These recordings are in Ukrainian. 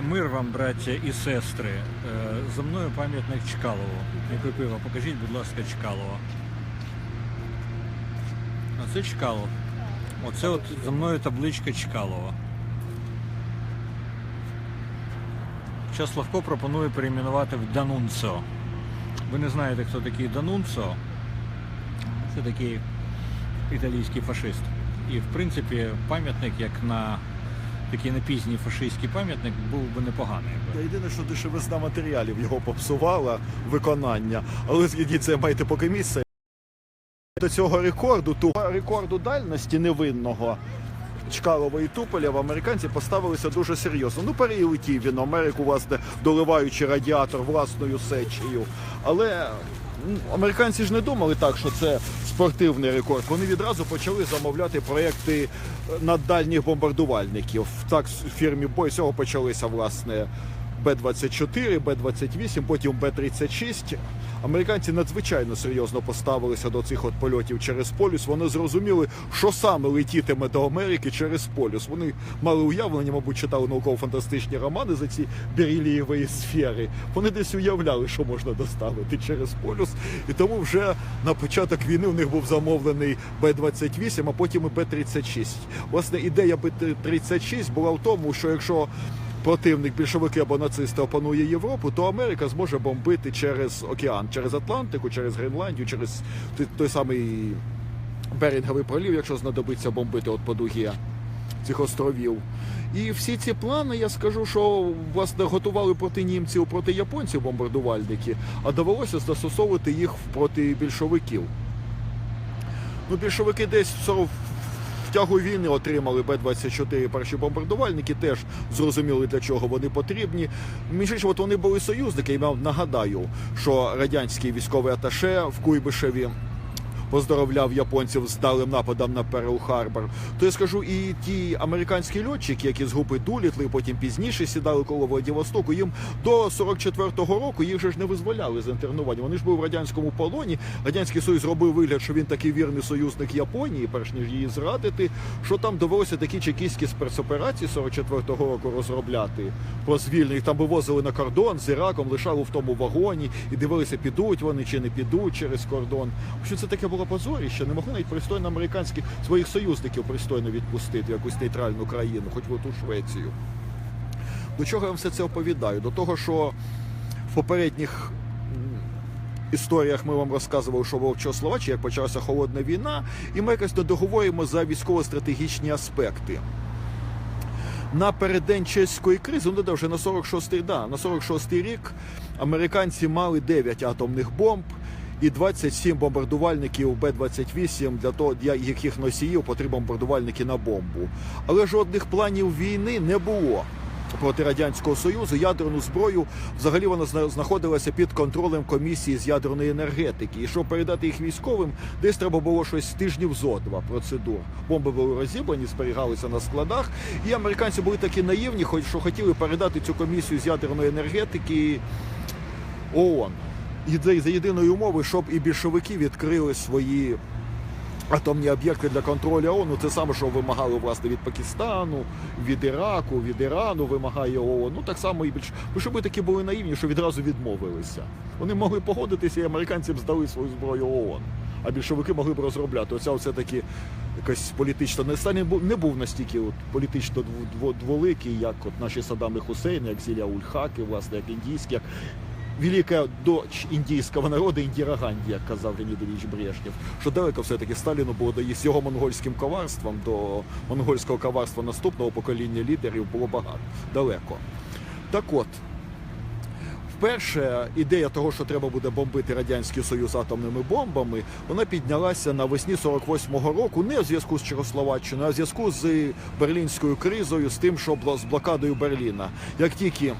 Мир вам, браття і сестри. Е, За мною пам'ятник Чкалову. Не пиво, покажіть, будь ласка, Чкалова. А це Чкалов. Оце от за мною табличка Чкалова. Зараз Славко пропонує перейменувати в Данунцо. Ви не знаєте, хто такий Данунцо? Це такий італійський фашист. І в принципі пам'ятник, як на такий не пізній фашистський пам'ятник, був би непоганий. Та єдине, що дешевизна матеріалів його попсувала виконання, але згідіть це маєте поки місце. До цього рекорду, ту рекорду дальності невинного Чкалова і Туполєва американці поставилися дуже серйозно. Ну, перелетів він Америку, власне, доливаючи радіатор власною сечею. Але американці ж не думали так, що це спортивний рекорд. Вони відразу почали замовляти проекти е, наддальніх бомбардувальників. Так, з фірмі Бой цього почалися власне. Б-24, Б-28, потім Б-36. Американці надзвичайно серйозно поставилися до цих от польотів через полюс. Вони зрозуміли, що саме летітиме до Америки через полюс. Вони мали уявлення, мабуть, читали науково-фантастичні романи за ці берілієвої сфери. Вони десь уявляли, що можна доставити через полюс. І тому вже на початок війни у них був замовлений Б-28, а потім і Б-36. Власне, ідея Б-36 була в тому, що якщо противник більшовики або нацисти опанує Європу, то Америка зможе бомбити через океан, через Атлантику, через Гренландію, через той, самий Берінговий пролів, якщо знадобиться бомбити от по дугі цих островів. І всі ці плани, я скажу, що власне готували проти німців, проти японців бомбардувальники, а довелося застосовувати їх проти більшовиків. Ну, більшовики десь в 40 в тягу війни отримали Б-24 перші бомбардувальники, теж зрозуміли, для чого вони потрібні. Між іншим, от вони були союзники, я нагадаю, що радянський військовий аташе в Куйбишеві поздоровляв японців з далим нападом на Перл Харбор. То я скажу, і ті американські льотчики, які з групи Дулітли, потім пізніше сідали коло Владивостоку, їм до 44-го року їх же ж не визволяли з інтернування. Вони ж були в радянському полоні. Радянський Союз зробив вигляд, що він такий вірний союзник Японії, перш ніж її зрадити. Що там довелося такі чекістські спецоперації 44-го року розробляти про звільнення. Там вивозили на кордон з Іраком, лишали в тому вагоні і дивилися, підуть вони чи не підуть через кордон. Що це таке було позоріще? Не могли навіть пристойно американські своїх союзників пристойно відпустити в якусь нейтральну країну, хоч в ту Швецію. До чого я вам все це оповідаю? До того, що в попередніх історіях ми вам розказували, що було в Чехословаччині, як почалася холодна війна, і ми якось не договоримо за військово-стратегічні аспекти. На переддень чеської кризи, ну да, вже на 46-й, да, на 46-й рік американці мали 9 атомних бомб і 27 бомбардувальників Б-28 для того, для яких носіїв потрібні бомбардувальники на бомбу. Але жодних планів війни не було. Проти радянського союзу ядерну зброю взагалі вона зна- знаходилася під контролем комісії з ядерної енергетики. І щоб передати їх військовим, десь треба було щось тижнів зо два процедур. Бомби були розібрані, зберігалися на складах. І американці були такі наївні, хоч що хотіли передати цю комісію з ядерної енергетики ООН. За єдиної умови, щоб і більшовики відкрили свої атомні об'єкти для контролю ООН. Ну, Це саме, що вимагали власне від Пакистану, від Іраку, від Ірану вимагає ООН. Ну так само і більш більшови такі були наївні, що відразу відмовилися. Вони могли погодитися, і американці б здали свою зброю ООН. А більшовики могли б розробляти. Оця все таки якась політична не був не був настільки от, політично дво- дво- дволикий, як от наші Саддами Хусейн, як Зілля Ульхаки, власне, як індійські, як велика дочь індійського народу Індіра Ганді, як казав Леонід Ілліч Брежнєв, що далеко все-таки Сталіну було до з його монгольським коварством, до монгольського коварства наступного покоління лідерів було багато далеко. Так от, вперше ідея того, що треба буде бомбити Радянський Союз атомними бомбами, вона піднялася навесні 48-го року не в зв'язку з Чехословаччиною, а в зв'язку з берлінською кризою, з тим, що з блокадою Берліна. Як тільки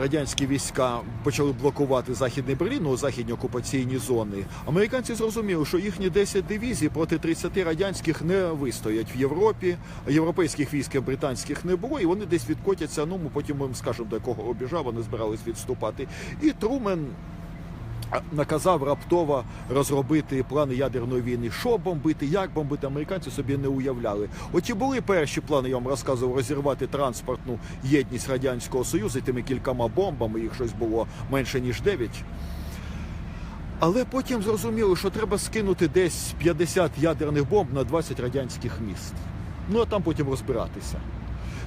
радянські війська почали блокувати західний Берлін, ну, західні окупаційні зони. Американці зрозуміли, що їхні 10 дивізій проти 30 радянських не вистоять в Європі. Європейських військ британських не було, і вони десь відкотяться. Ну, ми потім ми їм скажемо, до якого рубежа вони збирались відступати. І Трумен наказав раптово розробити плани ядерної війни. Що бомбити, як бомбити, американці собі не уявляли. От і були перші плани, я вам розказував, розірвати транспортну єдність Радянського Союзу тими кількома бомбами, їх щось було менше ніж 9. Але потім зрозуміло, що треба скинути десь 50 ядерних бомб на 20 радянських міст. Ну а там потім розбиратися.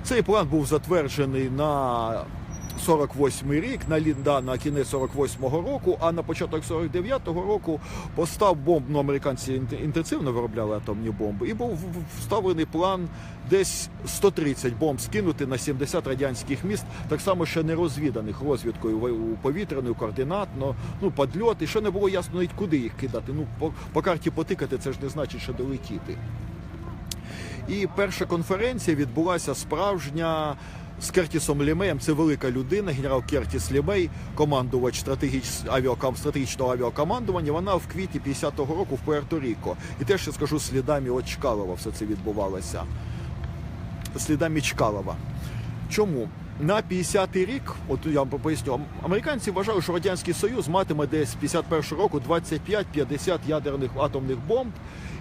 Цей план був затверджений на 48-й рік, на, лі- да, на кінець 48-го року, а на початок 49-го року постав бомб, ну американці інтенсивно виробляли атомні бомби, і був вставлений план десь 130 бомб скинути на 70 радянських міст, так само ще не розвіданих розвідкою повітряною, координатно, ну, підльоти, ще не було ясно навіть куди їх кидати. Ну, по, по карті потикати це ж не значить, що долетіти. І перша конференція відбулася справжня з Кертісом Лімеєм. Це велика людина, генерал Кертіс Лімей, командувач стратегіч... авіаком... стратегічного авіакомандування. Вона в квітні 50-го року в Пуерто-Ріко. І теж я скажу слідами от Чкалова все це відбувалося. Слідами Чкалова. Чому? На 50-й рік, от я вам поясню, американці вважали, що Радянський Союз матиме десь з 51 року 25-50 ядерних атомних бомб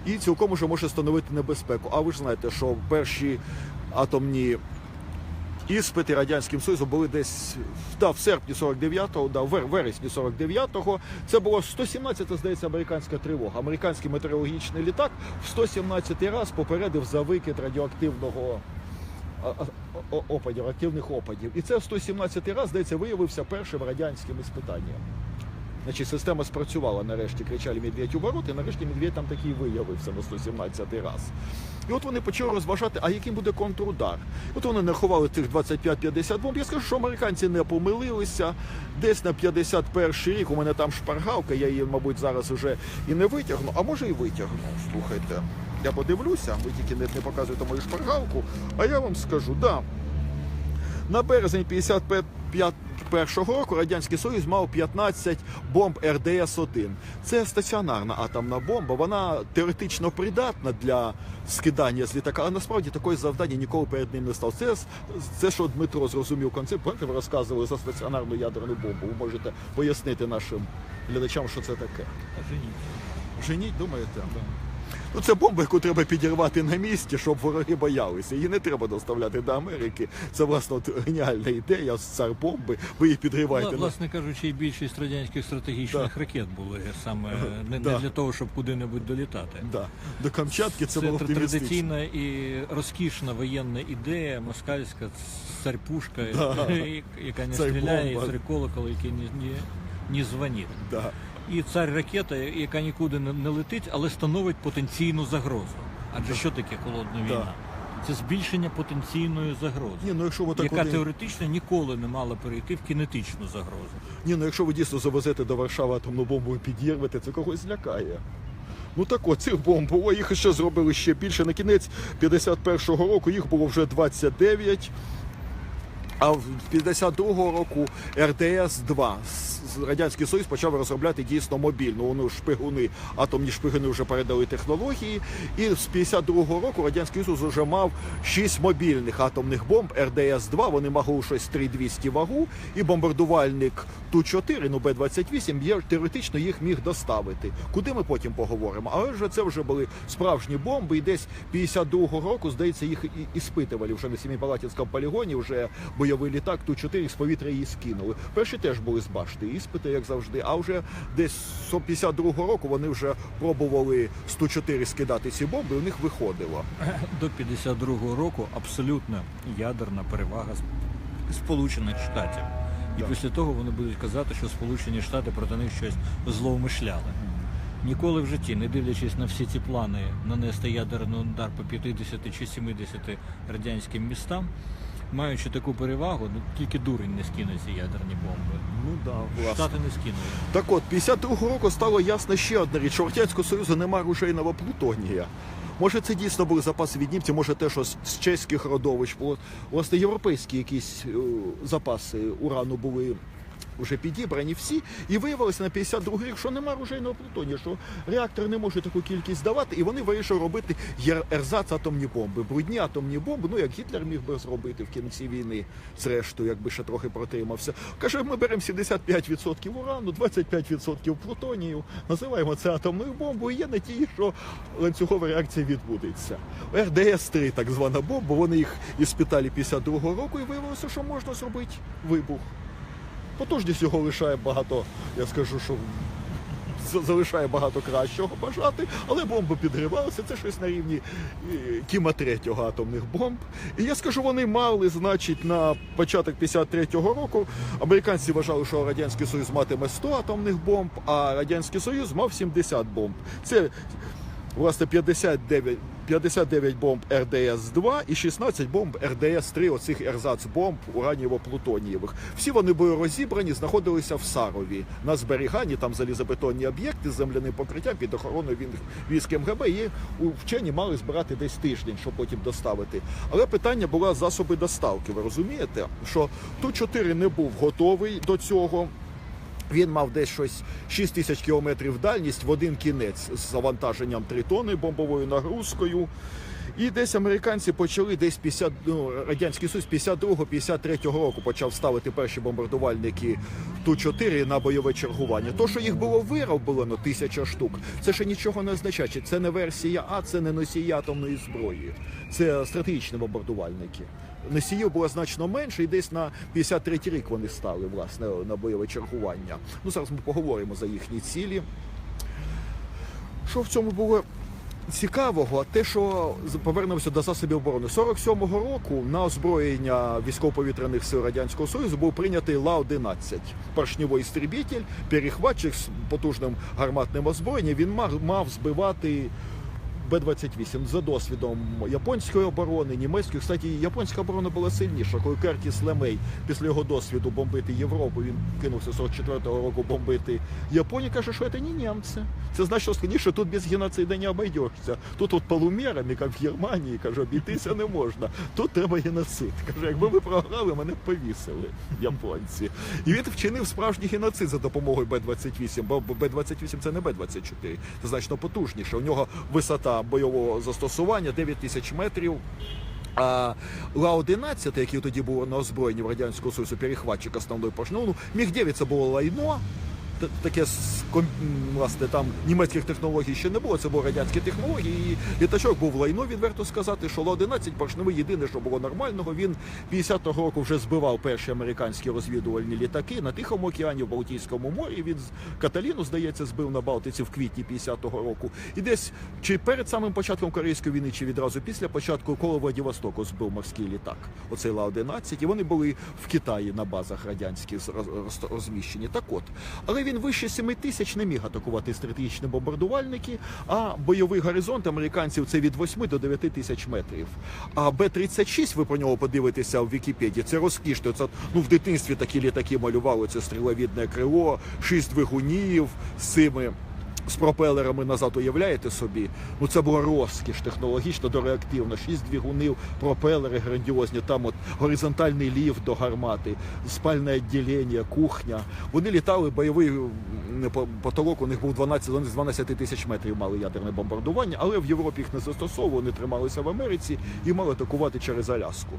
і цілком уже може становити небезпеку. А ви ж знаєте, що перші атомні іспити Радянським Союзом були десь да, в серпні 49-го, да, в вересні 49-го. Це було 117-та, здається, американська тривога. Американський метеорологічний літак в 117-й раз попередив за викид радіоактивного опадів, активних опадів. І це в 117 раз, здається, виявився першим радянським іспитанням. Значить, система спрацювала нарешті, кричали медведь у ворот, і нарешті медведь там такий виявився на 117 раз. І от вони почали розважати, а яким буде контрудар. От вони нарахували цих 25-50 бомб. Я скажу, що американці не помилилися. Десь на 51 рік у мене там шпаргалка, я її, мабуть, зараз вже і не витягну, а може і витягну. Слухайте. Я подивлюся, ви тільки не, не показуєте мою шпаргалку, а я вам скажу, да. На березень 51 року Радянський Союз мав 15 бомб РДС-1. Це стаціонарна атомна бомба. Вона теоретично придатна для скидання з літака, але насправді такої завдання ніколи перед ним не стало. Це, це що Дмитро зрозумів концепт. Пам'ятаєте, ви розказували за стаціонарну ядерну бомбу. Ви можете пояснити нашим глядачам, що це таке. Женіть, думаєте? Ну, це бомба, яку треба підірвати на місці, щоб вороги боялися. Її не треба доставляти до Америки. Це власне от геніальна ідея цар бомби. Ви її підриваєте. Вла- Власне кажучи, і більшість радянських стратегічних Да. ракет були саме не, Да. не для того, щоб куди-небудь долітати. Да. До Камчатки це, Це, було традиційна і розкішна воєнна ідея, москальська царь-пушка, Да. яка не стріляє, і царь-колокол, який не, не, не дзвонить. Да. І цар-ракета, яка нікуди не, летить, але становить потенційну загрозу. Адже що таке холодна війна? Це збільшення потенційної загрози, Ні, ну якщо ви так яка один- теоретично ніколи не мала перейти в кінетичну загрозу. Ні, ну якщо ви дійсно завезете до Варшави атомну бомбу і підірвете, це когось злякає. Ну так от, цих бомб було, їх ще зробили ще більше. На кінець 51-го року їх було вже 29. А в 52-го року РДС-2 Радянський Союз почав розробляти дійсно мобільну. Вони шпигуни, атомні шпигуни вже передали технології. І з 52-го року Радянський Союз вже мав 6 мобільних атомних бомб РДС-2. Вони могли щось 3200 вагу. І бомбардувальник Ту-4, ну Б-28, є, теоретично їх міг доставити. Куди ми потім поговоримо? Але вже це вже були справжні бомби. І десь 52-го року, здається, їх і іспитували вже на Сіміпалатинському полігоні. Вже бойовий літак Ту-4 з повітря її скинули. Перші теж були з башти, іспити, як завжди. А вже десь з 52-го року вони вже пробували з Ту-4 скидати ці бомби, і у них виходило. До 52-го року абсолютна ядерна перевага Сполучених Штатів. І Да. після того вони будуть казати, що Сполучені Штати проти них щось зловмишляли. Ніколи в житті, не дивлячись на всі ці плани нанести ядерний удар по 50 чи 70 радянським містам, маючи таку перевагу, ну, тільки дурень не скине ці ядерні бомби. Ну да, власне. Штати не скинули. Так от, 52-го року стало ясно ще одна річ, що у Радянського Союзу немає рушейного плутонія. Може, це дійсно були запаси від німців, може те, що з з чеських родовищ було. Власне, європейські якісь е, запаси урану були вже підібрані всі, і виявилося на 52 рік, що нема ружейного плутонію, що реактор не може таку кількість давати, і вони вирішили робити ерзац атомні бомби, брудні атомні бомби, ну як Гітлер міг би зробити в кінці війни, зрештою, якби ще трохи протримався. Каже, ми беремо 75% урану, 25% плутонію, називаємо це атомною бомбою, і є надії, що ланцюгова реакція відбудеться. РДС-3, так звана бомба, вони їх іспитали 52-го року, і виявилося, що можна зробити вибух. Потужність його лишає багато, я скажу, що залишає багато кращого бажати, але бомби підривалися. Це щось на рівні е, Кіма третього атомних бомб. І я скажу, вони мали, значить, на початок 53-го року. Американці вважали, що Радянський Союз матиме 100 атомних бомб, а Радянський Союз мав 70 бомб. Це власне 59, 59 бомб РДС-2 і 16 бомб РДС-3, оцих ерзац-бомб уранієво-плутонієвих. Всі вони були розібрані, знаходилися в Сарові на зберіганні, там залізобетонні об'єкти з земляним покриттям під охороною військ МГБ. І вчені мали збирати десь тиждень, щоб потім доставити. Але питання було засоби доставки. Ви розумієте, що Ту-4 не був готовий до цього. Він мав десь щось 6 тисяч кілометрів дальність в один кінець з завантаженням 3 тони бомбовою нагрузкою. І десь американці почали десь 50, ну, радянський Союз 52-53 року почав ставити перші бомбардувальники Ту-4 на бойове чергування. То, що їх було вироблено тисяча штук, це ще нічого не означає. Це не версія А, це не носії атомної зброї. Це стратегічні бомбардувальники. Носіїв було значно менше, і десь на 53 рік вони стали власне на бойове чергування. Ну зараз ми поговоримо за їхні цілі. Що в цьому було цікавого? Те, що повернемося до засобів оборони. 47-го року на озброєння військово-повітряних сил Радянського Союзу був прийнятий Ла-11. Поршньовий істрібітель, перехватчик з потужним гарматним озброєнням. Він мав збивати Б-28 за досвідом японської оборони, німецької. Кстати, японська оборона була сильніша. Коли Кертіс Лемей після його досвіду бомбити Європу, він кинувся 44-го року бомбити Японію, каже, що це не німці. Це значно складніше, тут без геноциду не обійдешся. Тут от полумірами, як в Германії, каже, обійтися не можна. Тут треба геноцид. Каже, якби ми програли, мене б повісили японці. І він вчинив справжній геноцид за допомогою Б-28, бо Б-28 це не Б-24, це значно потужніше. У нього висота бойового застосування 9 тисяч метрів. А Ла-11, який тоді був на озброєнні в Радянського Союзу, перехватчик основної поршневої, ну, Міг-9 це було лайно, таке власне там німецьких технологій ще не було, це були радянські технології. І літачок був лайно, відверто сказати, що Ла-11 поршневий єдине, що було нормального. Він 50-го року вже збивав перші американські розвідувальні літаки на Тихому океані, в Балтійському морі. Він з Каталіну, здається, збив на Балтиці в квітні 50-го року. І десь чи перед самим початком Корейської війни, чи відразу після початку коло Владивостоку збив морський літак. Оцей Ла-11. І вони були в Китаї на базах радянських розміщені. Так от. Але він вище 7 тисяч не міг атакувати стратегічні бомбардувальники, а бойовий горизонт американців це від 8 до 9 тисяч метрів. А Б-36, ви про нього подивитеся в Вікіпедії, це розкішно. Це, ну, в дитинстві такі літаки малювали, це стріловідне крило, шість двигунів з цими з пропелерами назад уявляєте собі? Ну це була розкіш технологічно до реактивно. Шість двигунів, пропелери грандіозні, там от горизонтальний ліфт до гармати, спальне відділення, кухня. Вони літали, бойовий потолок у них був 12, вони з 12 тисяч метрів мали ядерне бомбардування, але в Європі їх не застосовували, вони трималися в Америці і мали атакувати через Аляску.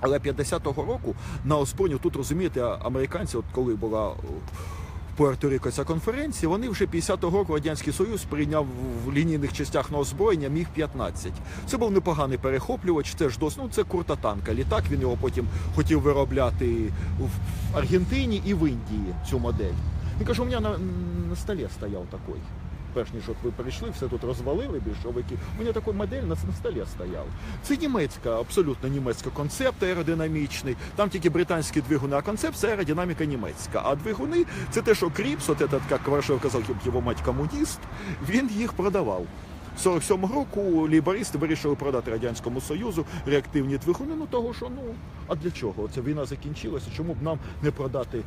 Але 50-го року на озброєння, тут розумієте, американці, от коли була в Пуерто-Ріко ця вони вже 50-го року Радянський Союз прийняв в лінійних частях на озброєння міг 15 Це був непоганий перехоплювач. Це ж дос, ну це куртатанка. Літак він його потім хотів виробляти в Аргентині і в Індії. Цю модель. Він каже, у мене на, на столі стояв такий. Перш ніж от ви прийшли, все тут розвалили більшовики. У мене такий модель на, на столі стояв. Це німецька, абсолютно німецька концепт аеродинамічний. Там тільки британські двигуни, а концепт це аеродинаміка німецька. А двигуни це те, що Кріпс, от этот, як Ворошилов казав, його мать комуніст, він їх продавав. 47-го року лейбористи вирішили продати Радянському Союзу реактивні двигуни. Ну того, що ну а для чого? Ця війна закінчилася. Чому б нам не продати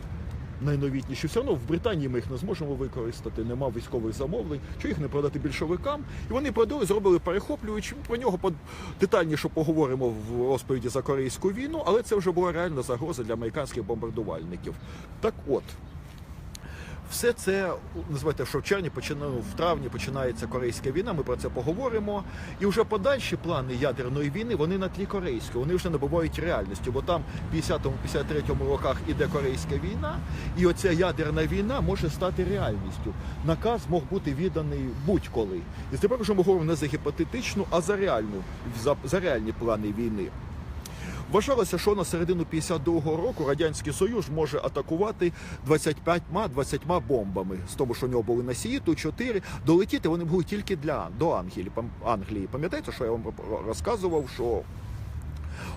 найновітніші. Все одно в Британії ми їх не зможемо використати, нема військових замовлень, що їх не продати більшовикам. І вони продали, зробили перехоплюючи. Про нього детальніше поговоримо в розповіді за корейську війну, але це вже була реальна загроза для американських бомбардувальників. Так от. Все це називайте, що в червні починає в травні починається корейська війна. Ми про це поговоримо. І вже подальші плани ядерної війни вони на тлі корейської. Вони вже набувають реальності, бо там в 50-53 роках іде корейська війна, і оця ядерна війна може стати реальністю. Наказ мог бути відданий будь-коли. І тепер вже ми говоримо не за гіпотетичну, а за реальну за, за реальні плани війни. Вважалося, що на середину 52-го року радянський союз може атакувати 25-20 бомбами. З того, що у нього були носії, ту 4 долетіти вони були тільки для до Англії. Англії. Пам'ятаєте, що я вам розказував, що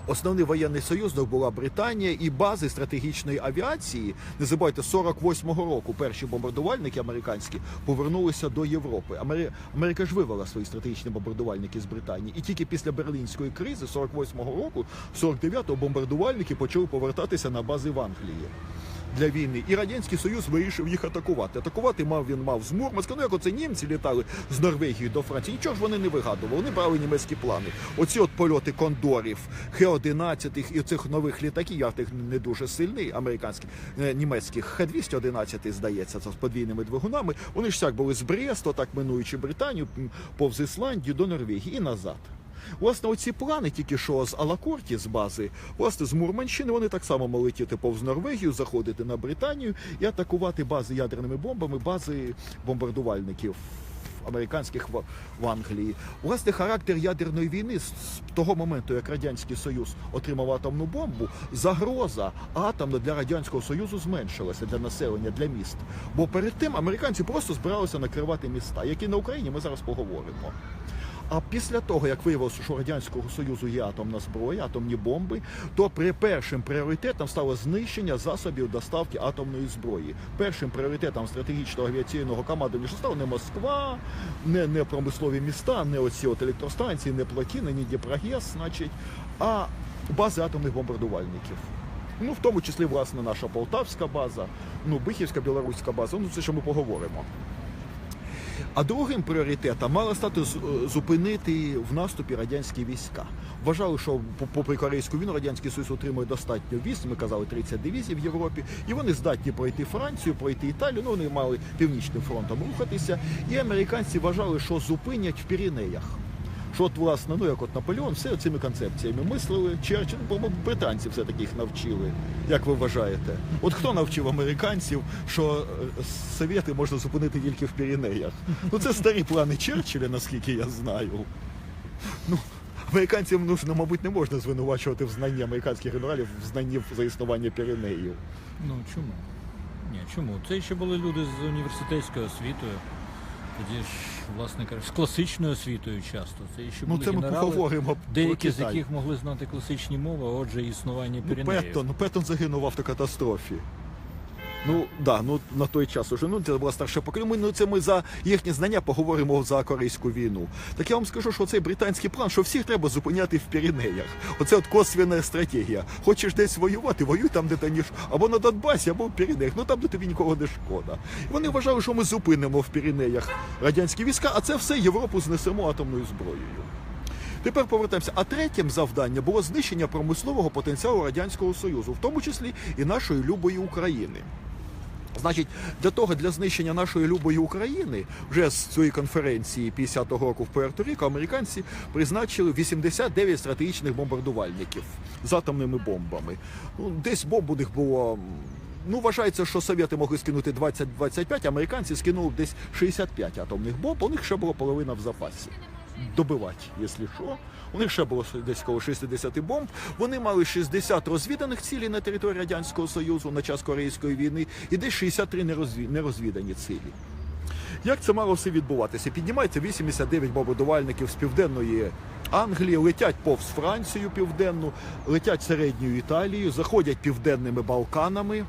Основний воєнний союзник була Британія і бази стратегічної авіації. Не забувайте, 48-го року перші бомбардувальники американські повернулися до Європи. Амери... Америка ж вивела свої стратегічні бомбардувальники з Британії. І тільки після берлінської кризи 48-го року, 49-го бомбардувальники почали повертатися на бази в Англії. Для війни і радянський союз вирішив їх атакувати. Атакувати мав він мав з Мурманська. Ну як оце німці літали з Норвегії до Франції. Нічого ж вони не вигадували. Вони брали німецькі плани. Оці от польоти кондорів, Х-11 і цих нових літаків. Я тих не дуже сильний, американських е, німецьких Х-211, здається, це з подвійними двигунами. Вони ж так були з Бресту, так минуючи Британію, повз Ісландію до Норвегії і назад. Власне, оці плани тільки що з Алакорті, з бази, власне, з Мурманщини, вони так само мали летіти повз Норвегію, заходити на Британію і атакувати бази ядерними бомбами, бази бомбардувальників американських в, Англії. Власне, характер ядерної війни з того моменту, як Радянський Союз отримав атомну бомбу, загроза атомна для Радянського Союзу зменшилася для населення, для міст. Бо перед тим американці просто збиралися накривати міста, які на Україні ми зараз поговоримо. А після того, як виявилося, що у радянського союзу є атомна зброя, атомні бомби, то при першим пріоритетом стало знищення засобів доставки атомної зброї. Першим пріоритетом стратегічного авіаційного командування стало не Москва, не, не промислові міста, не оці от електростанції, не Плотіни, не Дніпрогес, значить, а бази атомних бомбардувальників. Ну, в тому числі, власне, наша Полтавська база, ну, Бихівська білоруська база, ну це що ми поговоримо. А другим пріоритетом мало стати е, зупинити в наступі радянські війська. Вважали, що попри корейську війну радянський союз отримує достатньо військ. Ми казали 30 дивізій в Європі, і вони здатні пройти Францію, пройти Італію. Ну вони мали північним фронтом рухатися. І американці вважали, що зупинять в Піренеях. Що от, власне, ну як от Наполеон, все цими концепціями мислили. Черчилль, бо британці все таки їх навчили. Як ви вважаєте? От хто навчив американців, що е, совєти можна зупинити тільки в Піренеях? Ну це старі плани Черчилля, наскільки я знаю. Ну, американців ну, ну, мабуть, не можна звинувачувати в знанні американських генералів в знанні за існування Піренеїв. Ну чому? Ні, чому? Це ще були люди з університетською освітою. Тоді ж, власне кажучи, з класичною освітою часто. Це ще Ну були це ми генерали, поговоримо деякі з яких могли знати класичні мови, а отже, існування Ну, Піренеїв. Петтон, ну, Петтон загинув в автокатастрофі. Ну, да, ну на той час уже. Ну, це була старша покоління. Ну, це ми за їхні знання поговоримо за корейську війну. Так я вам скажу, що цей британський план, що всіх треба зупиняти в Піренеях. Оце от косвіна стратегія. Хочеш десь воювати, воюй там, де ти ніж або на Донбасі, або в Піренеях. Ну там, де тобі нікого не шкода. І вони вважали, що ми зупинимо в Піренеях радянські війська, а це все Європу знесемо атомною зброєю. Тепер повертаємося. А третім завданням було знищення промислового потенціалу Радянського Союзу, в тому числі і нашої любої України. Значить, для того, для знищення нашої любої України, вже з цієї конференції 50-го року в Пуерто-Ріко американці призначили 89 стратегічних бомбардувальників з атомними бомбами. Ну, десь бомб у них було. Ну, вважається, що совєти могли скинути 20-25, американці скинули десь 65 атомних бомб, у них ще було половина в запасі. Добивати, якщо що. У них ще було десь коло 60 бомб. Вони мали 60 розвіданих цілей на території Радянського Союзу на час Корейської війни і десь 63 нерозві- нерозвідані цілі. Як це мало все відбуватися? Піднімається 89 бомбардувальників з південної Англії, летять повз Францію південну, летять середньою Італією, заходять південними Балканами.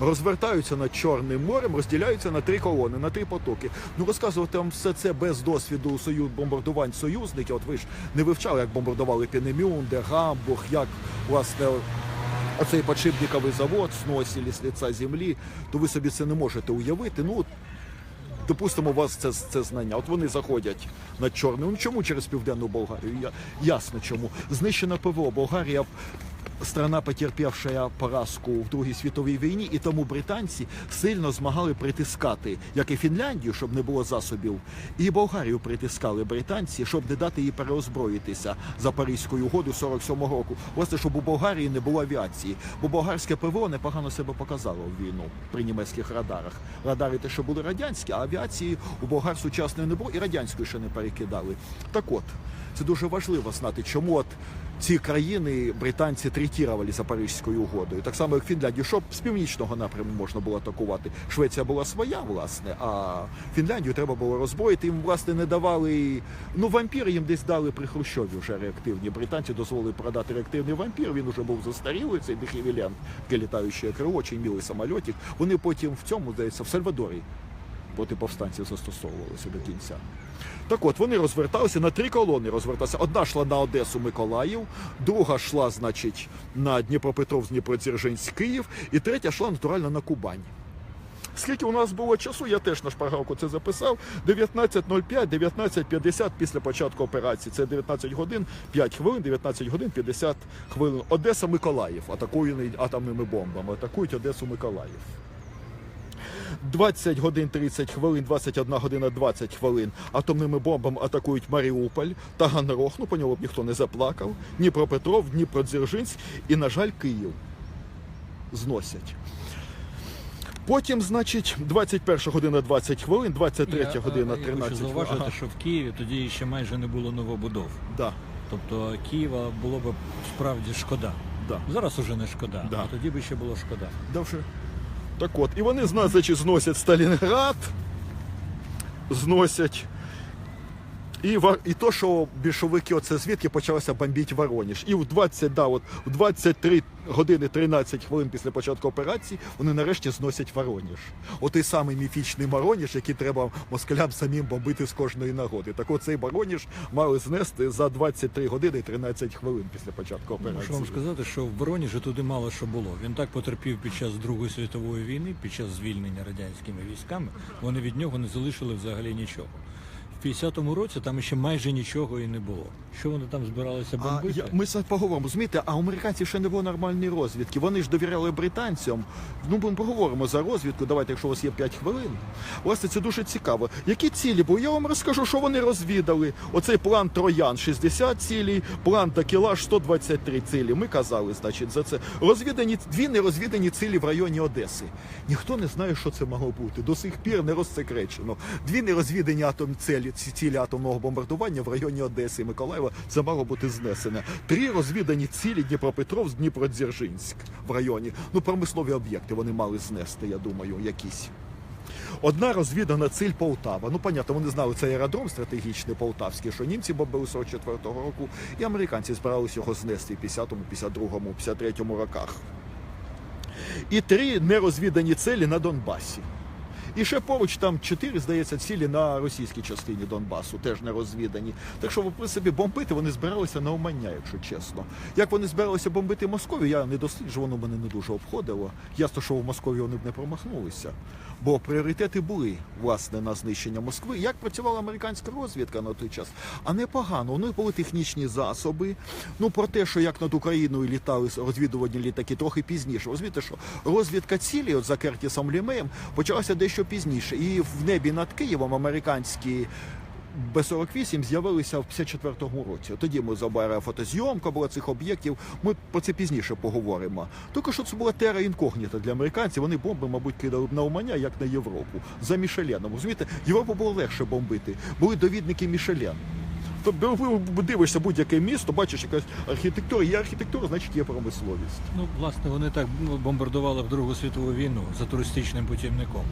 Розвертаються над Чорним морем, розділяються на три колони, на три потоки. Ну розказувати вам все це без досвіду союз бомбардувань союзників. От ви ж не вивчали, як бомбардували Пінемюнде, Гамбург, як власне оцей подшипниковий завод сносили з лиця землі, то ви собі це не можете уявити. Ну, допустимо, у вас це, це знання. От вони заходять над Чорним. Ну чому через південну Болгарію? Я, ясно чому. Знищено ПВО. Болгарія страна, потерпівша поразку в Другій світовій війні, і тому британці сильно змагали притискати, як і Фінляндію, щоб не було засобів, і Болгарію притискали британці, щоб не дати їй переозброїтися за Паризькою угоду 47-го року. Власне, щоб у Болгарії не було авіації, бо болгарське ПВО непогано себе показало в війну при німецьких радарах. Радари те, що були радянські, а авіації у болгар сучасної не було і радянської ще не перекидали. Так от, це дуже важливо знати, чому от ці країни британці третірували за Паризькою угодою, так само як Фінляндію, щоб з північного напряму можна було атакувати. Швеція була своя, власне, а Фінляндію треба було розброїти. Їм власне не давали. Ну, вампіри їм десь дали при Хрущові вже реактивні. Британці дозволили продати реактивний вампір. Він вже був застарілий, цей дехівілент, таке літаюче крило, дуже мілий самольотик. Вони потім в цьому здається в Сальвадорі проти повстанців застосовувалися до кінця. Так от вони розверталися на три колони. Розверталися. Одна йшла на Одесу Миколаїв, друга йшла, значить, на Дніпропетровськ, Дніпродзержинськ, Київ, і третя йшла натурально на Кубань. Скільки у нас було часу, я теж на шпаргалку це записав. 19.05, 19.50 після початку операції. Це 19 годин, 5 хвилин, 19 годин, 50 хвилин. Одеса Миколаїв атакують атомними бомбами. Атакують Одесу Миколаїв. 20 годин 30 хвилин, 21 година 20 хвилин атомними бомбами атакують Маріуполь, Таганрог, ну по ньому б ніхто не заплакав, Дніпропетров, Дніпродзержинськ і, на жаль, Київ зносять. Потім, значить, 21 година 20 хвилин, 23 Я, година е, Я 13 хочу зауважити, Ага, що в Києві тоді ще майже не було новобудов. да, Тобто Києва було б справді шкода. да. Зараз уже не шкода, Да. а тоді би ще було шкода. Давше. Так от, і вони значить, зносять Сталінград, зносять. І, і то, що більшовики оце звідки почалося бомбити Вороніж. І в 20, да, от, в 23 години 13 хвилин після початку операції вони нарешті зносять Вороніж. Отий самий міфічний Вороніж, який треба москалям самим бомбити з кожної нагоди. Так от цей Вороніж мали знести за 23 години і 13 хвилин після початку Можу операції. вам сказати, що в Воронежі туди мало що було. Він так потерпів під час Другої світової війни, під час звільнення радянськими військами. Вони від нього не залишили взагалі нічого. В 50-му році там ще майже нічого і не було. Що вони там збиралися А, я, ми це поговоримо. Розумієте, а у американців ще не було нормальної розвідки. Вони ж довіряли британцям. Ну, ми поговоримо за розвідку. Давайте, якщо у вас є 5 хвилин. Власне, це дуже цікаво. Які цілі були? Я вам розкажу, що вони розвідали. Оцей план Троян 60 цілей, план Такелаж 123 цілі. Ми казали, значить, за це. Розвідані дві нерозвідані цілі в районі Одеси. Ніхто не знає, що це могло бути. До сих пір не розсекречено. Дві нерозвідані атом цілі, ці цілі атомного бомбардування в районі Одеси і Миколаєва. Це мало бути знесене. Три розвідані цілі Дніпропетровськ, Дніпродзержинськ в районі. Ну, промислові об'єкти вони мали знести, я думаю, якісь. Одна розвідана ціль Полтава. Ну, понятно, вони знали цей аеродром стратегічний полтавський, що німці бомбили 44-го року, і американці збиралися його знести в 50-му, 52-му, 53-му роках. І три нерозвідані цілі на Донбасі. І ще поруч там чотири, здається, цілі на російській частині Донбасу, теж не розвідані. Так що, в принципі, бомбити вони збиралися на умання, якщо чесно. Як вони збиралися бомбити Московію, я не досліджував, воно мене не дуже обходило. Ясно, що в Московії вони б не промахнулися. Бо пріоритети були, власне, на знищення Москви. Як працювала американська розвідка на той час? А непогано. У них були технічні засоби. Ну, про те, що як над Україною літали розвідувальні літаки, трохи пізніше. Розумієте, що розвідка цілі от за Кертісом Лімеєм почалася дещо пізніше. І в небі над Києвом американські Б-48 з'явилися в 54-му році. Тоді ми забрали фотозйомка була цих об'єктів. Ми про це пізніше поговоримо. Тільки що це була тера інкогніта для американців. Вони бомби, мабуть, кидали б на Умання, як на Європу. За Мішеленом. Розумієте, Європу було легше бомбити. Були довідники Мішелен. Тобто ви дивишся будь-яке місто, бачиш якась архітектура, є архітектура, значить є промисловість. Ну, власне, вони так бомбардували в Другу світову війну за туристичним путівником.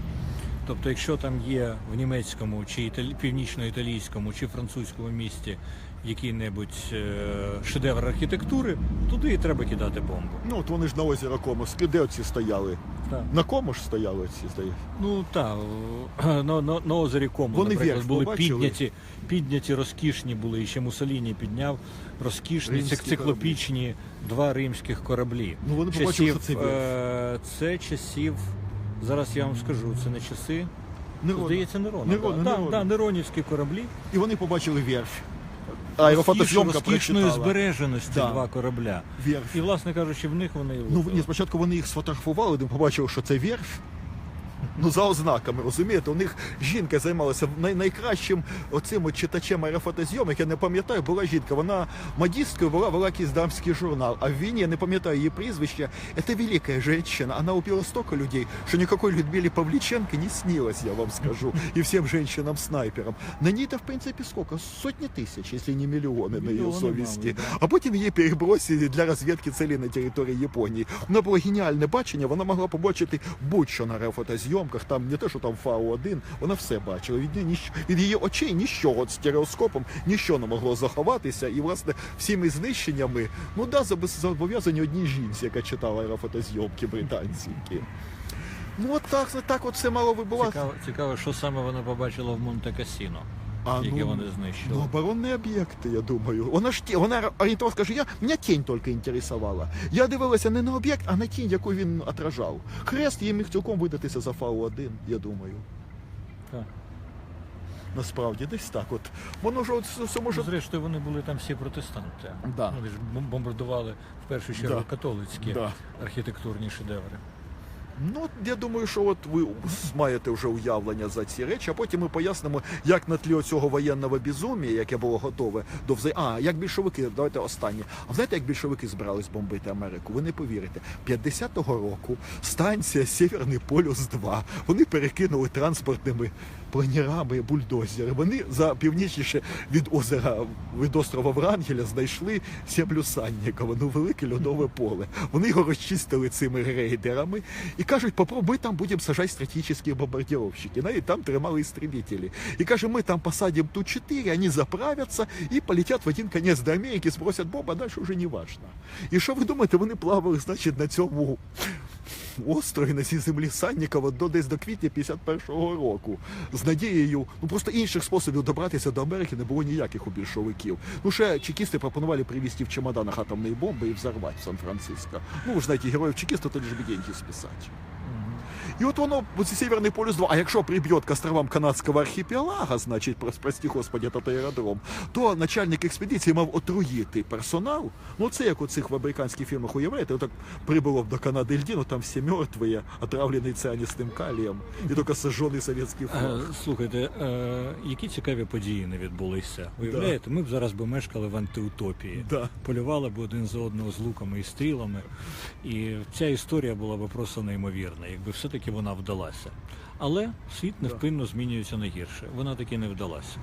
Тобто, якщо там є в німецькому, чи італі... північно-італійському, чи французькому місті який-небудь е... шедевр архітектури, туди і треба кидати бомбу. Ну от вони ж на озеро Комос, де оці стояли так. На кому ж стояли ці, здається? Ну так, на, на, на озері Кому, Вони наприклад, були підняті, підняті розкішні були, і ще Мусоліні підняв розкішні Римські цик- циклопічні два римських кораблі. Ну, вони побачили, що це е, це часів, зараз я вам скажу, це не часи. Нерона. Здається, Нерона. Нерона, да, Нерона. Да, Неронівські кораблі. І вони побачили верф. А його розкішної прочитала. збереженості Да. два корабля. Вірш. І, власне кажучи, в них вони і Ну ні, спочатку вони їх сфотографували, де побачили, що це верфь. Ну, за ознаками, розумієте, у них жінка займалася най- найкращим оцим от читачем аерофотозйомок, я не пам'ятаю, була жінка, вона модісткою була, вела якийсь дамський журнал, а в війні, я не пам'ятаю її прізвище, це велика жінка, вона убила столько людей, що никакой Людмиле Павліченко не снилось, я вам скажу, і всім жінкам-снайперам. На ній-то, в принципі, сколько? Сотні тисяч, якщо не мільйони на її Мільйони, совісті. мабуть, да. А потім її перебросили для розвідки цілі на території Японії. Вона було геніальне бачення, вона могла побачити будь-що на Аерофотозйомках, там не те, що там Фау-1, вона все бачила. Від, неї від її очей нічого стереоскопом нічого не могло заховатися. І, власне, всіми знищеннями, ну да, зобо- зобов'язані одній жінці, яка читала аерофотозйомки британські. Ну от так, так от все мало вибувати. Цікаво, цікаво, що саме вона побачила в Монте-Касіно, А, яке ну, вони знищили. Ну, оборонні об'єкти, я думаю. Вона ж ті- вона орієнтувала, скаже, я мене тінь тільки інтересувала. Я дивилася не на об'єкт, а на тінь, яку він отражав. Хрест їй міг цілком видатися за Фау-1, я думаю. Так. Насправді, десь так. От воно ж от все може. Зрештою, вони були там всі протестанти. Да. Вони ж бомбардували в першу чергу Да. католицькі Да. архітектурні шедеври. Ну, я думаю, що от ви маєте вже уявлення за ці речі, а потім ми пояснимо, як на тлі оцього воєнного безумія, яке було готове до вза... А, як більшовики, давайте останнє. А знаєте, як більшовики збирались бомбити Америку? Ви не повірите. 50-го року станція Сєвєрний полюс 2 вони перекинули транспортними планерами бульдозери. Вони за північніше від озера від острова Врангеля знайшли землю Саннікова, ну велике льодове поле. Вони його розчистили цими рейдерами і кажуть, попробуй, там будемо сажати стратегічні бомбардировщики. Навіть там тримали істребителі. І каже, ми там посадимо ту 4 вони заправляться і полетять в один кінець до Америки, спросять бомбу, а далі вже не важно. І що ви думаєте, вони плавали, значить, на цьому острові на цій землі Саннікова до десь до квітня 51-го року з надією, ну просто інших способів добратися до Америки не було ніяких у більшовиків. Ну ще чекісти пропонували привезти в чемоданах атомні бомби і взорвати в Сан-Франциско. Ну ви ж знаєте, героїв чекіста, то лише би деньги списати. І от воно, оці Северний полюс 2, а якщо приб'є к островам канадського архіпелага, значить, прос- прости господи, та аеродром, то начальник експедиції мав отруїти персонал. Ну це як у цих в американських фільмах уявляєте, отак прибуло б до Канади льді, ну там всі мертві, отравлені цианістим калієм, і тільки сожжений совєтський Е, флаг. Слухайте, е, які цікаві події не відбулися. Уявляєте, ми б зараз би мешкали в антиутопії. Да. Полювали б один за одного з луками і стрілами. І ця історія була б просто неймовірна, якби все-таки вона вдалася. Але світ невпинно змінюється на гірше. Вона таки не вдалася.